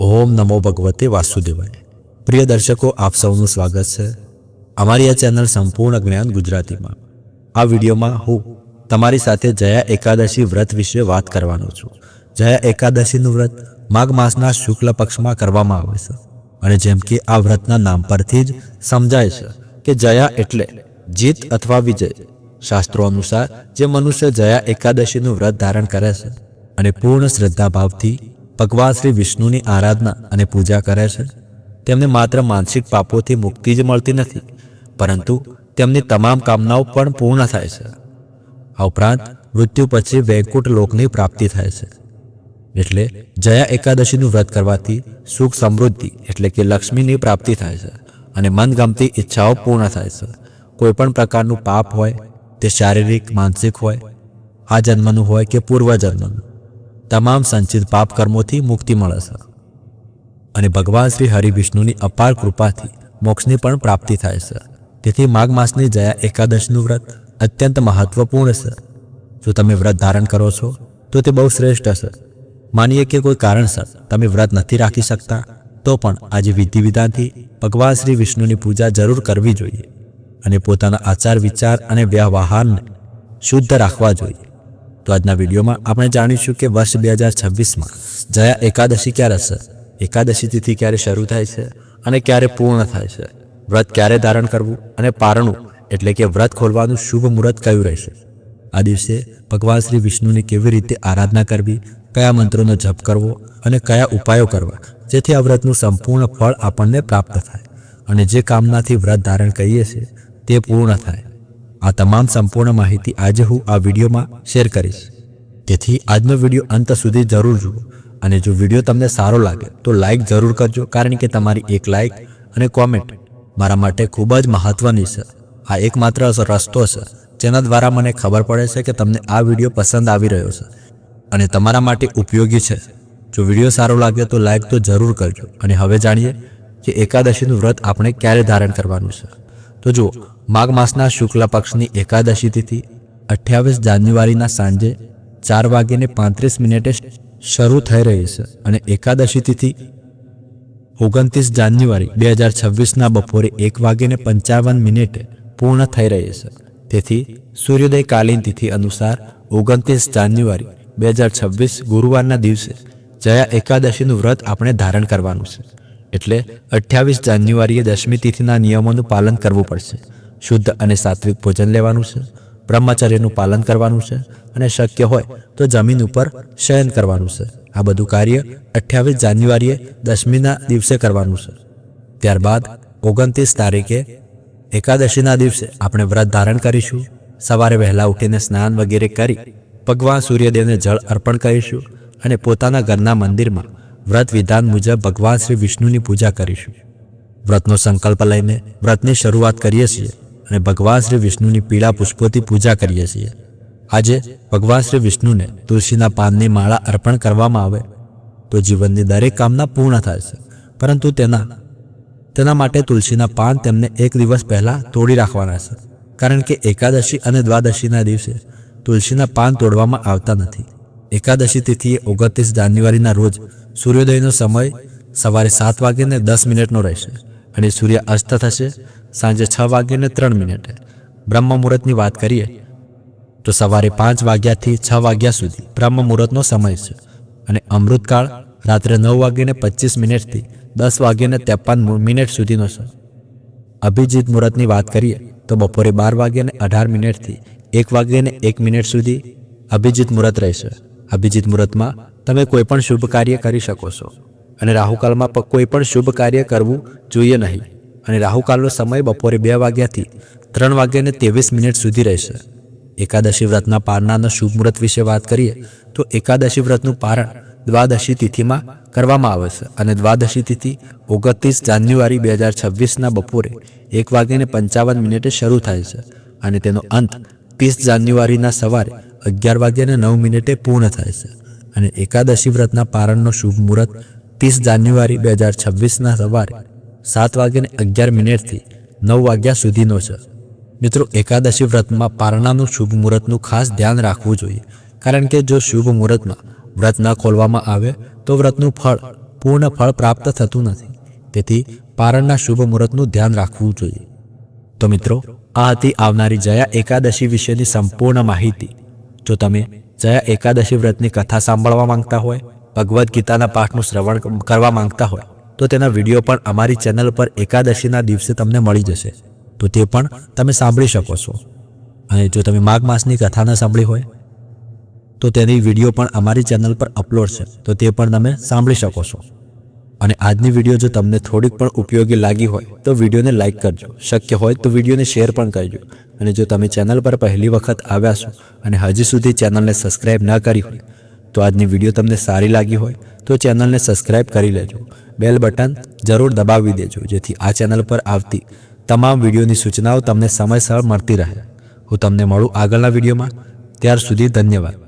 ઓમ નમો ભગવતે વાસુદેવાય. પ્રિય દર્શકો, આપ સૌનું સ્વાગત છે અમારી આ ચેનલ સંપૂર્ણ જ્ઞાન ગુજરાતીમાં. આ વિડીયોમાં હું તમારી સાથે જયા એકાદશી વ્રત વિશે વાત કરવાનો છું. જયા એકાદશીનું વ્રત માઘ માસના શુક્લ પક્ષમાં કરવામાં આવે છે અને જેમ કે આ વ્રતના નામ પરથી જ સમજાય છે કે જયા એટલે જીત અથવા વિજય. શાસ્ત્રો અનુસાર જે મનુષ્ય જયા એકાદશીનું વ્રત ધારણ કરે છે અને પૂર્ણ શ્રદ્ધાભાવથી ભગવાન શ્રી વિષ્ણુની આરાધના અને પૂજા કરે છે. તેમને માત્ર માનસિક પાપોથી મુક્તિ જ મળતી નથી, પરંતુ તેમની તમામ કામનાઓ પણ પૂર્ણ થાય છે. આ ઉપરાંત મૃત્યુ પછી વૈકુંઠ લોકની પ્રાપ્તિ થાય છે. એટલે જયા એકાદશીનું વ્રત કરવાથી સુખ સમૃદ્ધિ એટલે કે લક્ષ્મીની પ્રાપ્તિ થાય છે અને મનગમતી ઈચ્છાઓ પૂર્ણ થાય છે. કોઈ પણ પ્રકારનું પાપ હોય, તે શારીરિક, માનસિક હોય, આ જન્મનું હોય કે પૂર્વજન્મનું તમામ સંચિત પાપ કર્મોથી મુક્તિ મળે છે. અને ભગવાન શ્રી હરિવિષ્ણુની અપાર કૃપાથી મોક્ષની પણ પ્રાપ્તિ થાય છે. તેથી માઘ માસની જયા એકાદશનું વ્રત અત્યંત મહત્વપૂર્ણ છે. જો તમે વ્રત ધારણ કરો છો, તો તે બહુ શ્રેષ્ઠ હશે માનીએ કે કોઈ કારણસર તમે વ્રત નથી રાખી શકતા, તો પણ આજે વિધિ વિધાનથી ભગવાન શ્રી વિષ્ણુની પૂજા જરૂર કરવી જોઈએ. અને પોતાના આચાર વિચાર અને વ્યવહારને શુદ્ધ રાખવા જોઈએ. તો આજના વિડીયોમાં આપણે જાણીશું કે વર્ષ બે હજાર છવ્વીસમાં જયા એકાદશી ક્યારે છે એકાદશી તિથિ ક્યારે શરૂ થાય છે અને ક્યારે પૂર્ણ થાય છે? વ્રત ક્યારે ધારણ કરવું અને પારણું એટલે કે વ્રત ખોલવાનું શુભ મુહૂર્ત કયું રહેશે? આ દિવસે ભગવાન શ્રી વિષ્ણુની કેવી રીતે આરાધના કરવી, કયા મંત્રોનો જપ કરવો અને કયા ઉપાયો કરવા, જેથી આ વ્રતનું સંપૂર્ણ ફળ આપણને પ્રાપ્ત થાય અને જે કામનાથી વ્રત ધારણ કરીએ છીએ તે પૂર્ણ થાય. આ તમામ સંપૂર્ણ માહિતી આજે હું આ વિડીયોમાં શેર કરીશ. તેથી આજનો વીડિયો અંત સુધી જરૂર જુઓ અને જો વીડિયો તમને સારો લાગે તો લાઈક જરૂર કરજો કારણ કે તમારી એક લાઇક અને કોમેન્ટ મારા માટે ખૂબ જ મહત્વની છે. આ એકમાત્ર રસ્તો છે જેના દ્વારા મને ખબર પડે છે કે તમને આ વીડિયો પસંદ આવી રહ્યો છે અને તમારા માટે ઉપયોગી છે. જો વીડિયો સારો લાગે તો લાઈક તો જરૂર કરજો અને હવે જાણીએ કે એકાદશીનું વ્રત આપણે ક્યારે ધારણ કરવાનું છે. તો જુઓ, માઘ માસના શુક્લ પક્ષની એકાદશી તિથિ અઠ્યાવીસ જાન્યુઆરીના સાંજે ચાર વાગ્યે પાંત્રીસ મિનિટે શરૂ થઈ રહી છે અને એકાદશી તિથિ ઓગણત્રીસ જાન્યુઆરી બે હજાર છવ્વીસના બપોરે એક વાગ્યે પંચાવન મિનિટે પૂર્ણ થઈ રહી છે. તેથી સૂર્યોદય કાલીન તિથિ અનુસાર ઓગણત્રીસ જાન્યુઆરી બે હજાર છવ્વીસ ગુરુવારના દિવસે જયા એકાદશીનું વ્રત આપણે ધારણ કરવાનું છે. એટલે અઠ્યાવીસ જાન્યુઆરીએ દશમી તિથિના નિયમોનું પાલન કરવું પડશે. શુદ્ધ અને સાત્વિક ભોજન લેવાનું છે, બ્રહ્મચર્યનું પાલન કરવાનું છે અને શક્ય હોય તો જમીન ઉપર શયન કરવાનું છે. આ બધું કાર્ય અઠ્યાવીસ જાન્યુઆરીએ દશમીના દિવસે કરવાનું છે. ત્યારબાદ ઓગણત્રીસ તારીખે એકાદશીના દિવસે આપણે વ્રત ધારણ કરીશું. સવારે વહેલા ઉઠીને સ્નાન વગેરે કરી ભગવાન સૂર્યદેવને જળ અર્પણ કરીશું અને પોતાના ઘરના મંદિરમાં વ્રત વિધાન મુજબ ભગવાન શ્રી વિષ્ણુની પૂજા કરીશું. વ્રતનો સંકલ્પ લઈને વ્રતની શરૂઆત કરીએ છીએ અને ભગવાન શ્રી વિષ્ણુની પીળા પુષ્પોથી પૂજા કરીએ છીએ. આજે ભગવાન શ્રી વિષ્ણુને તુલસીના પાનની માળા અર્પણ કરવામાં આવે તો જીવનની દરેક કામના પૂર્ણ છે. પરંતુ તેના તેના માટે તુલસીના પાન તેમને એક દિવસ પહેલાં તોડી રાખવાના છે. કારણ કે એકાદશી અને દ્વાદશીના દિવસે તુલસીના પાન તોડવામાં આવતા નથી. એકાદશી તિથિએ ઓગણત્રીસ જાન્યુઆરીના રોજ સૂર્યોદયનો સમય સવારે સાત વાગ્યે દસ મિનિટનો રહેશે અને સૂર્ય અસ્ત થશે સાંજે છ વાગ્યે ત્રણ મિનિટે. બ્રહ્મ મુહૂર્તની વાત કરીએ તો સવારે પાંચ વાગ્યાથી છ વાગ્યા સુધી બ્રહ્મ મુહૂર્તનો સમય છે અને અમૃતકાળ રાત્રે નવ વાગ્યે પચીસ મિનિટથી દસ વાગ્યે ત્રેપન મિનિટ સુધીનો છે. અભિજીત મુહૂર્તની વાત કરીએ તો બપોરે બાર વાગ્યાને અઢાર મિનિટથી એક વાગ્યે એક મિનિટ સુધી અભિજીત મુહૂર્ત રહેશે. અભિજીત મુહૂર્તમાં તમે કોઈ પણ શુભ કાર્ય કરી શકો છો. અને રાહુકાળમાં કોઈ પણ શુભ કાર્ય કરવું જોઈએ નહીં. અને રાહુકાળનો સમય બપોરે બે વાગ્યાથી ત્રણ વાગ્યાને ત્રેવીસ મિનિટ સુધી રહેશે. એકાદશી વ્રતના પારણાના શુભ મુહૂર્ત વિશે વાત કરીએ, તો એકાદશી વ્રતનું પારણ દ્વાદશી તિથિમાં કરવામાં આવે છે. અને દ્વાદશી તિથિ ઓગણત્રીસ જાન્યુઆરી બે હજાર છવ્વીસના બપોરે એક વાગ્યાને પંચાવન મિનિટે શરૂ થાય છે. અને તેનો અંત ત્રીસ જાન્યુઆરીના સવારે અગિયાર વાગ્યાને નવ મિનિટે પૂર્ણ થાય છે. અને એકાદશી વ્રતના પારણનો શુભ મુહૂર્ત ત્રીસ જાન્યુઆરી બે હજાર છવ્વીસના સવારે સાત વાગ્યાને અગિયાર મિનિટથી નવ વાગ્યા સુધીનો છે. મિત્રો, એકાદશી વ્રતમાં પારણાનું શુભ મુહૂર્તનું ખાસ ધ્યાન રાખવું જોઈએ. કારણ કે જો શુભ મુહૂર્તમાં વ્રત ન ખોલવામાં આવે, તો વ્રતનું ફળ, પૂર્ણ ફળ પ્રાપ્ત થતું નથી. તેથી પારણના શુભ મુહૂર્તનું ધ્યાન રાખવું જોઈએ. તો મિત્રો, આ હતી આવનારી જયા એકાદશી વિશેની સંપૂર્ણ માહિતી. જો તમે જયા એકાદશી વ્રતની કથા સાંભળવા માંગતા હોય, ભગવદ્ ગીતાના પાઠનું શ્રવણ કરવા માંગતા હોય, તો તેના વીડિયો પણ અમારી ચેનલ પર એકાદશીના દિવસે તમને મળી જશે. તો તે પણ તમે સાંભળી શકો છો. અને જો તમે માઘ માસની કથા ન સાંભળી હોય, તો તેની વીડિયો પણ અમારી ચેનલ પર અપલોડ છે. તો તે પણ તમે સાંભળી શકો છો. અને આજની વીડિયો જો તમને થોડીક પણ ઉપયોગી લાગી હોય, તો વિડીયોને લાઇક કરજો. શક્ય હોય તો વિડીયોને શેર પણ કરજો. અને જો તમે ચેનલ પર પહેલી વખત આવ્યા છો અને હજી સુધી ચેનલને સબસ્ક્રાઇબ ન કરી હોય, તો આજની વીડિયો તમને સારી લાગી હોય, તો ચેનલને સબસ્ક્રાઇબ કરી લેજો. બેલ બટન જરૂર દબાવી દેજો, જેથી આ ચેનલ પર આવતી તમામ વિડીયોની સૂચનાઓ તમને સમયસર મળતી રહે. હું તમને મળું આગળના વિડીયોમાં ત્યાર સુધી ધન્યવાદ.